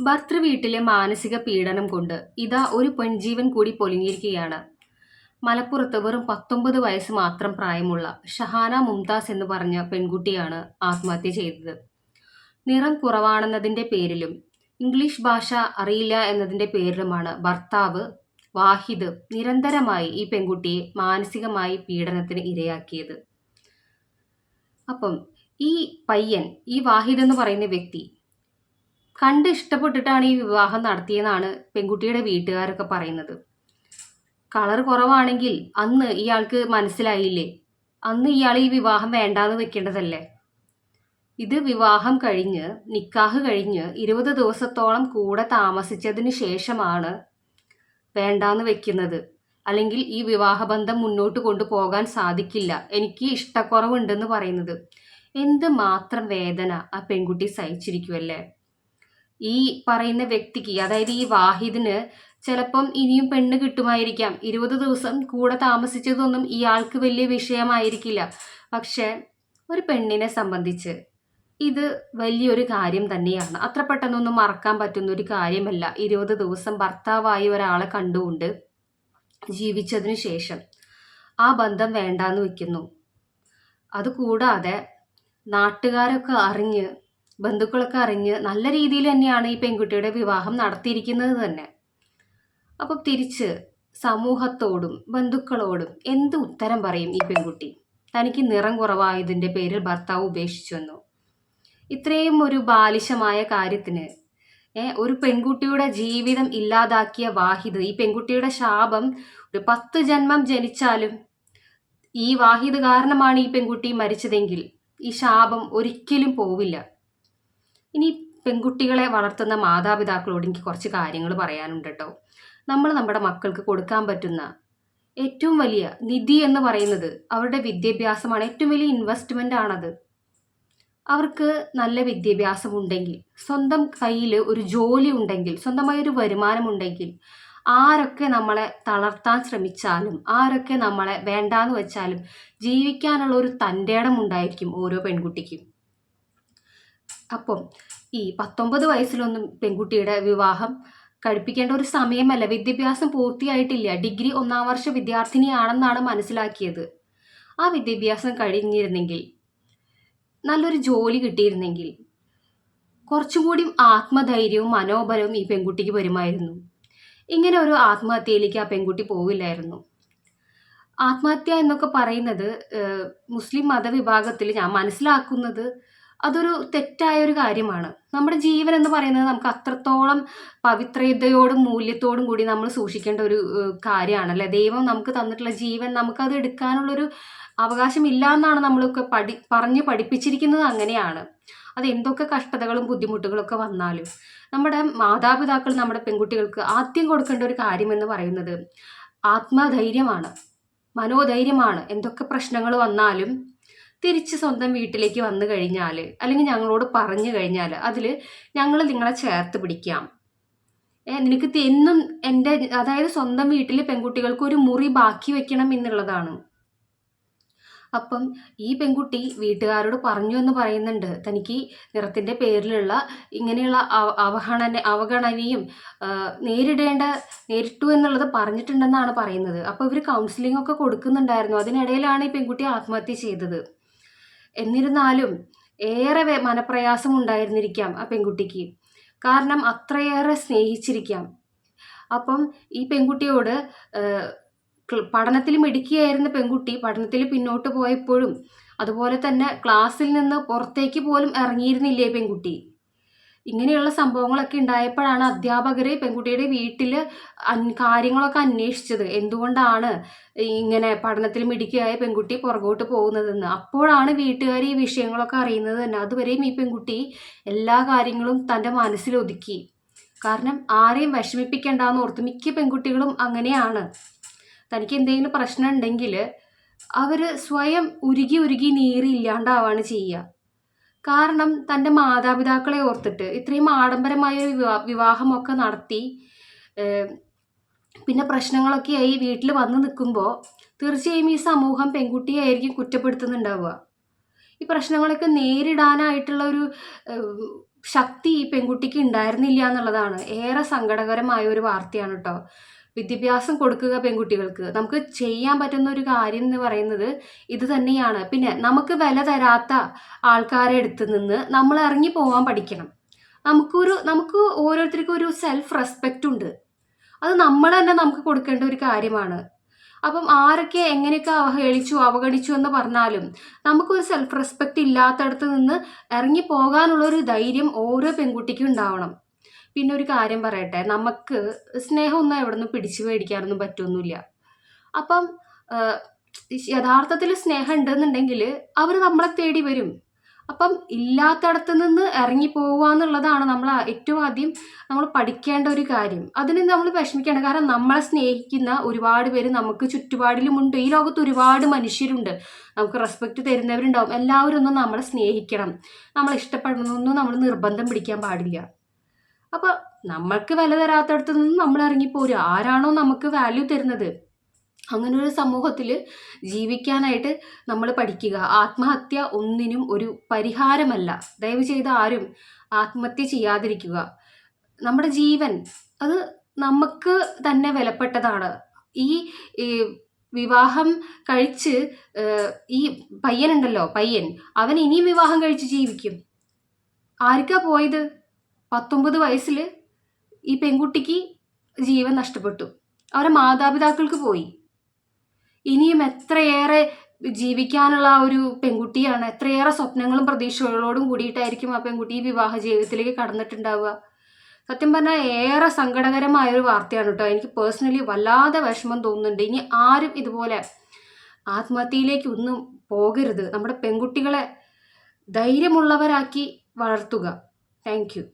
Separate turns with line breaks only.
ഭർതൃ വീട്ടിലെ മാനസിക പീഡനം കൊണ്ട് ഇതാ ഒരു പെൺജീവൻ കൂടി പൊലിഞ്ഞിരിക്കുകയാണ്. മലപ്പുറത്ത് വെറും പത്തൊമ്പത് വയസ്സ് മാത്രം പ്രായമുള്ള ഷഹാന മുംതാസ് എന്ന് പറഞ്ഞ പെൺകുട്ടിയാണ് ആത്മഹത്യ ചെയ്തത്. നിറം കുറവാണെന്നതിന്റെ പേരിലും ഇംഗ്ലീഷ് ഭാഷ അറിയില്ല എന്നതിന്റെ പേരിലുമാണ് ഭർത്താവ് വാഹിദ് നിരന്തരമായി ഈ പെൺകുട്ടിയെ മാനസികമായി പീഡനത്തിന് ഇരയാക്കിയത്. അപ്പം ഈ പയ്യൻ ഈ വാഹിദ് എന്ന് പറയുന്ന വ്യക്തി കണ്ട് ഇഷ്ടപ്പെട്ടിട്ടാണ് ഈ വിവാഹം നടത്തിയെന്നാണ് പെൺകുട്ടിയുടെ വീട്ടുകാരൊക്കെ പറയുന്നത്. കളർ കുറവാണെങ്കിൽ അന്ന് ഇയാൾക്ക് മനസ്സിലായില്ലേ? അന്ന് ഇയാൾ ഈ വിവാഹം വേണ്ടാന്ന് വെക്കേണ്ടതല്ലേ? ഇത് വിവാഹം കഴിഞ്ഞ് നിക്കാഹ് കഴിഞ്ഞ് ഇരുപത് ദിവസത്തോളം കൂടെ താമസിച്ചതിന് ശേഷമാണ് വേണ്ടാന്ന് വെക്കുന്നത്. അല്ലെങ്കിൽ ഈ വിവാഹബന്ധം മുന്നോട്ട് കൊണ്ടുപോകാൻ സാധിക്കില്ല. എനിക്ക് ഇഷ്ടക്കുറവുണ്ടെന്ന് പറയുന്നത്. എന്ത് മാത്രം വേദന ആ പെൺകുട്ടി സഹിച്ചിരിക്കുമല്ലേ ഈ പറയുന്ന വ്യക്തിക്ക് അതായത് ഈ വാഹിദിന് ചിലപ്പം ഇനിയും പെണ്ണ് കിട്ടുമായിരിക്കാം. ഇരുപത് ദിവസം കൂടെ താമസിച്ചതൊന്നും ഇയാൾക്ക് വലിയ വിഷയമായിരിക്കില്ല. പക്ഷേ ഒരു പെണ്ണിനെ സംബന്ധിച്ച് ഇത് വലിയൊരു കാര്യം തന്നെയാണ്. അത്ര പെട്ടെന്നൊന്നും മറക്കാൻ പറ്റുന്ന ഒരു കാര്യമല്ല. ഇരുപത് ദിവസം ഭർത്താവായി ഒരാളെ കണ്ടുകൊണ്ട് ജീവിച്ചതിനു ശേഷം ആ ബന്ധം വേണ്ടാന്ന് വെക്കുന്നു അതുകൂടാതെ നാട്ടുകാരൊക്കെ അറിഞ്ഞ് ബന്ധുക്കളൊക്കെ അറിഞ്ഞ് നല്ല രീതിയിൽ തന്നെയാണ് ഈ പെൺകുട്ടിയുടെ വിവാഹം നടത്തിയിരിക്കുന്നത് തന്നെ. അപ്പം തിരിച്ച് സമൂഹത്തോടും ബന്ധുക്കളോടും എന്ത് ഉത്തരം പറയും ഈ പെൺകുട്ടി? തനിക്ക് നിറം കുറവായതിന്റെ പേരിൽ ഭർത്താവ് ഉപേക്ഷിച്ചു ഇത്രയും ഒരു ബാലിശമായ കാര്യത്തിന് ഒരു പെൺകുട്ടിയുടെ ജീവിതം ഇല്ലാതാക്കിയ വാഹിദ് ഈ പെൺകുട്ടിയുടെ ശാപം ഒരു പത്ത് ജന്മം ജനിച്ചാലും ഈ വാഹിദ് കാരണമാണ് ഈ പെൺകുട്ടി മരിച്ചതെങ്കിൽ ഈ ശാപം ഒരിക്കലും പോവില്ല. ഇനി പെൺകുട്ടികളെ വളർത്തുന്ന മാതാപിതാക്കളോട് എനിക്ക് കുറച്ച് കാര്യങ്ങൾ പറയാനുണ്ട് കേട്ടോ നമ്മൾ നമ്മുടെ മക്കൾക്ക് കൊടുക്കാൻ പറ്റുന്ന ഏറ്റവും വലിയ നിധി എന്ന് പറയുന്നത് അവരുടെ വിദ്യാഭ്യാസമാണ്. ഏറ്റവും വലിയ ഇൻവെസ്റ്റ്മെന്റ് ആണത്. അവർക്ക് നല്ല വിദ്യാഭ്യാസം ഉണ്ടെങ്കിൽ സ്വന്തം കയ്യിൽ ഒരു ജോലി ഉണ്ടെങ്കിൽ സ്വന്തമായ ഒരു വരുമാനം ഉണ്ടെങ്കിൽ ആരൊക്കെ നമ്മളെ തളർത്താൻ ശ്രമിച്ചാലും ആരൊക്കെ നമ്മളെ വേണ്ടാന്ന് വെച്ചാലും ജീവിക്കാനുള്ള ഒരു തന്റെടം ഉണ്ടായിരിക്കും ഓരോ പെൺകുട്ടിക്കും. അപ്പം ഈ പത്തൊമ്പത് വയസ്സിലൊന്നും പെൺകുട്ടിയുടെ വിവാഹം കഴിപ്പിക്കേണ്ട ഒരു സമയമല്ല. വിദ്യാഭ്യാസം പൂർത്തിയായിട്ടില്ല. ഡിഗ്രി ഒന്നാം വർഷ വിദ്യാർത്ഥിനിയാണെന്നാണ് മനസ്സിലാക്കിയത്. ആ വിദ്യാഭ്യാസം കഴിഞ്ഞിരുന്നെങ്കിൽ നല്ലൊരു ജോലി കിട്ടിയിരുന്നെങ്കിൽ കുറച്ചും കൂടി ആത്മധൈര്യവും മനോബലവും ഈ പെൺകുട്ടിക്ക് വരുമായിരുന്നു. ഇങ്ങനെ ഒരു ആത്മഹത്യയിലേക്ക് ആ പെൺകുട്ടി പോവില്ലായിരുന്നു. ആത്മഹത്യ എന്നൊക്കെ പറയുന്നത് മുസ്ലിം മതവിഭാഗത്തിൽ ഞാൻ മനസ്സിലാക്കുന്നത് അതൊരു തെറ്റായ ഒരു കാര്യമാണ്. നമ്മുടെ ജീവൻ എന്ന് പറയുന്നത് നമുക്ക് അത്രത്തോളം പവിത്രതയോടും മൂല്യത്തോടും കൂടി നമ്മൾ സൂക്ഷിക്കേണ്ട ഒരു കാര്യമാണല്ലേ? ദൈവം നമുക്ക് തന്നിട്ടുള്ള ജീവൻ നമുക്കത് എടുക്കാനുള്ളൊരു അവകാശമില്ല എന്നാണ് നമ്മളൊക്കെ പഠി പറഞ്ഞ് പഠിപ്പിച്ചിരിക്കുന്നത് അങ്ങനെയാണ്. അത് എന്തൊക്കെ കഷ്ടതകളും ബുദ്ധിമുട്ടുകളൊക്കെ വന്നാലും നമ്മുടെ മാതാപിതാക്കൾ നമ്മുടെ പെൺകുട്ടികൾക്ക് ആദ്യം കൊടുക്കേണ്ട ഒരു കാര്യമെന്ന് പറയുന്നത് ആത്മധൈര്യമാണ് മനോധൈര്യമാണ്. എന്തൊക്കെ പ്രശ്നങ്ങൾ വന്നാലും തിരിച്ച് സ്വന്തം വീട്ടിലേക്ക് വന്നു കഴിഞ്ഞാൽ അല്ലെങ്കിൽ ഞങ്ങളോട് പറഞ്ഞു കഴിഞ്ഞാൽ അതിൽ ഞങ്ങൾ നിങ്ങളെ ചേർത്ത് പിടിക്കാം. നിനക്ക് എന്നും എന്റെ അതായത് സ്വന്തം വീട്ടിൽ പെൺകുട്ടികൾക്ക് ഒരു മുറി ബാക്കി വെക്കണം എന്നുള്ളതാണ്. അപ്പം ഈ പെൺകുട്ടി വീട്ടുകാരോട് പറഞ്ഞു എന്ന് പറയുന്നുണ്ട്. തനിക്ക് നിറത്തിന്റെ പേരിലുള്ള ഇങ്ങനെയുള്ള അവഗണന അവഗണനയും നേരിടേണ്ട നേരിട്ടു എന്നുള്ളത് പറഞ്ഞിട്ടുണ്ടെന്നാണ് പറയുന്നത്. അപ്പോൾ ഇവർ കൗൺസിലിംഗ് ഒക്കെ കൊടുക്കുന്നുണ്ടായിരുന്നു. അതിനിടയിലാണ് ഈ പെൺകുട്ടി ആത്മഹത്യ ചെയ്തത്. എന്നിരുന്നാലും ഏറെ മനപ്രയാസം ഉണ്ടായിരുന്നിരിക്കാം ആ പെൺകുട്ടിക്ക്. കാരണം അത്രയേറെ സ്നേഹിച്ചിരിക്കാം. അപ്പം ഈ പെൺകുട്ടിയോട് പഠനത്തിൽ മിടുക്കിയായിരുന്ന പെൺകുട്ടി പഠനത്തിൽ പിന്നോട്ട് പോയപ്പോഴും അതുപോലെ തന്നെ ക്ലാസ്സിൽ നിന്ന് പുറത്തേക്ക് പോലും ഇറങ്ങിയിരുന്നില്ലേ പെൺകുട്ടി? ഇങ്ങനെയുള്ള സംഭവങ്ങളൊക്കെ ഉണ്ടായപ്പോഴാണ് അധ്യാപകർ പെൺകുട്ടിയുടെ വീട്ടിൽ കാര്യങ്ങളൊക്കെ അന്വേഷിച്ചത്. എന്തുകൊണ്ടാണ് ഇങ്ങനെ പഠനത്തിൽ മിടുക്കിയായ പെൺകുട്ടി പുറകോട്ട് പോകുന്നതെന്ന്. അപ്പോഴാണ് വീട്ടുകാർ ഈ വിഷയങ്ങളൊക്കെ അറിയുന്നത് തന്നെ. അതുവരെയും ഈ പെൺകുട്ടി എല്ലാ കാര്യങ്ങളും തന്റെ മനസ്സിലൊതുക്കി കാരണം ആരെയും വിഷമിപ്പിക്കേണ്ടെന്ന് ഓർത്ത് മിക്ക പെൺകുട്ടികളും അങ്ങനെയാണ്. തനിക്ക് എന്തെങ്കിലും പ്രശ്നം ഉണ്ടെങ്കിൽ അവർ സ്വയം ഉരുകി ഉരുകി നീറി ഇല്ലാണ്ടാവാണ് ചെയ്യുക. കാരണം തന്റെ മാതാപിതാക്കളെ ഓർത്തിട്ട് ഇത്രയും ആഡംബരമായ ഒരു വിവാഹമൊക്കെ നടത്തി പിന്നെ പ്രശ്നങ്ങളൊക്കെ ആയി വീട്ടിൽ വന്ന് നിൽക്കുമ്പോൾ തീർച്ചയായും ഈ സമൂഹം പെൺകുട്ടിയായിരിക്കും കുറ്റപ്പെടുത്തുന്നുണ്ടാവുക. ഈ പ്രശ്നങ്ങളൊക്കെ നേരിടാനായിട്ടുള്ള ഒരു ശക്തി ഈ പെൺകുട്ടിക്ക് ഉണ്ടായിരുന്നില്ല എന്നുള്ളതാണ്. ഏറെ സങ്കടകരമായ ഒരു വാർത്തയാണ് കേട്ടോ. വിദ്യാഭ്യാസം കൊടുക്കുക പെൺകുട്ടികൾക്ക്. നമുക്ക് ചെയ്യാൻ പറ്റുന്ന ഒരു കാര്യം എന്ന് പറയുന്നത് ഇത് തന്നെയാണ്. പിന്നെ നമുക്ക് വില തരാത്ത ആൾക്കാരെ അടുത്ത് നിന്ന് നമ്മൾ ഇറങ്ങി പോകാൻ പഠിക്കണം. നമുക്കൊരു നമുക്ക് ഓരോരുത്തർക്കും ഒരു സെൽഫ് റെസ്പെക്റ്റ് ഉണ്ട്. അത് നമ്മൾ തന്നെ നമുക്ക് കൊടുക്കേണ്ട ഒരു കാര്യമാണ്. അപ്പം ആരൊക്കെ എങ്ങനെയൊക്കെ അവഹേളിച്ചു അവഗണിച്ചു എന്ന് പറഞ്ഞാലും നമുക്കൊരു സെൽഫ് റെസ്പെക്റ്റ് ഇല്ലാത്തടത്ത് നിന്ന് ഇറങ്ങി പോകാനുള്ള ഒരു ധൈര്യം ഓരോ പെൺകുട്ടിക്കും ഉണ്ടാവണം. പിന്നെ ഒരു കാര്യം പറയട്ടെ. നമുക്ക് സ്നേഹമൊന്നും എവിടെ നിന്ന് പിടിച്ചു മേടിക്കാനൊന്നും പറ്റുമൊന്നുമില്ല അപ്പം യഥാർത്ഥത്തിൽ സ്നേഹം ഉണ്ടെന്നുണ്ടെങ്കിൽ അവർ നമ്മളെ തേടി വരും. അപ്പം ഇല്ലാത്തടത്ത് നിന്ന് ഇറങ്ങി പോവുക എന്നുള്ളതാണ് നമ്മൾ ഏറ്റവും ആദ്യം നമ്മൾ പഠിക്കേണ്ട ഒരു കാര്യം. അതിന് നമ്മൾ വിഷമിക്കണം കാരണം നമ്മളെ സ്നേഹിക്കുന്ന ഒരുപാട് പേര് നമുക്ക് ചുറ്റുപാടിലുമുണ്ട് ഈ ലോകത്ത് ഒരുപാട് മനുഷ്യരുണ്ട്. നമുക്ക് റെസ്പെക്റ്റ് തരുന്നവരുണ്ടാവും. എല്ലാവരും ഒന്നും നമ്മളെ സ്നേഹിക്കണം. നമ്മളെ ഇഷ്ടപ്പെടണമെന്നൊന്നും നമ്മൾ നിർബന്ധം പിടിക്കാൻ പാടില്ല. അപ്പോൾ നമ്മൾക്ക് വില തരാത്തടത്തു നിന്ന് നമ്മൾ ഇറങ്ങിപ്പോരും ആരാണോ നമുക്ക് വാല്യൂ തരുന്നത്? അങ്ങനെ ഒരു സമൂഹത്തിൽ ജീവിക്കാനായിട്ട് നമ്മൾ പഠിക്കുക. ആത്മഹത്യ ഒന്നിനും ഒരു പരിഹാരമല്ല. ദയവ് ചെയ്ത് ആരും ആത്മഹത്യ ചെയ്യാതിരിക്കുക. നമ്മുടെ ജീവൻ അത് നമുക്ക് തന്നെ വിലപ്പെട്ടതാണ്. ഈ വിവാഹം കഴിച്ച് ഈ പയ്യനുണ്ടല്ലോ പയ്യൻ. അവൻ ഇനിയും വിവാഹം കഴിച്ച് ജീവിക്കും. ആർക്കാ പോയത്? പത്തൊമ്പത് വയസ്സിൽ ഈ പെൺകുട്ടിക്ക് ജീവൻ നഷ്ടപ്പെട്ടു. അവരെ മാതാപിതാക്കൾക്ക് പോയി. ഇനിയും എത്രയേറെ ജീവിക്കാനുള്ള ഒരു പെൺകുട്ടിയാണ് എത്രയേറെ സ്വപ്നങ്ങളും പ്രതീക്ഷകളോടും കൂടിയിട്ടായിരിക്കും ആ പെൺകുട്ടി ഈ വിവാഹ ജീവിതത്തിലേക്ക് കടന്നിട്ടുണ്ടാവുക. സത്യം പറഞ്ഞാൽ ഏറെ സങ്കടകരമായ ഒരു വാർത്തയാണ് കേട്ടോ. എനിക്ക് പേഴ്സണലി വല്ലാതെ വിഷമം തോന്നുന്നുണ്ട്. ഇനി ആരും ഇതുപോലെ ആത്മഹത്യയിലേക്ക് ഒന്നും പോകരുത്. നമ്മുടെ പെൺകുട്ടികളെ ധൈര്യമുള്ളവരാക്കി വളർത്തുക. താങ്ക്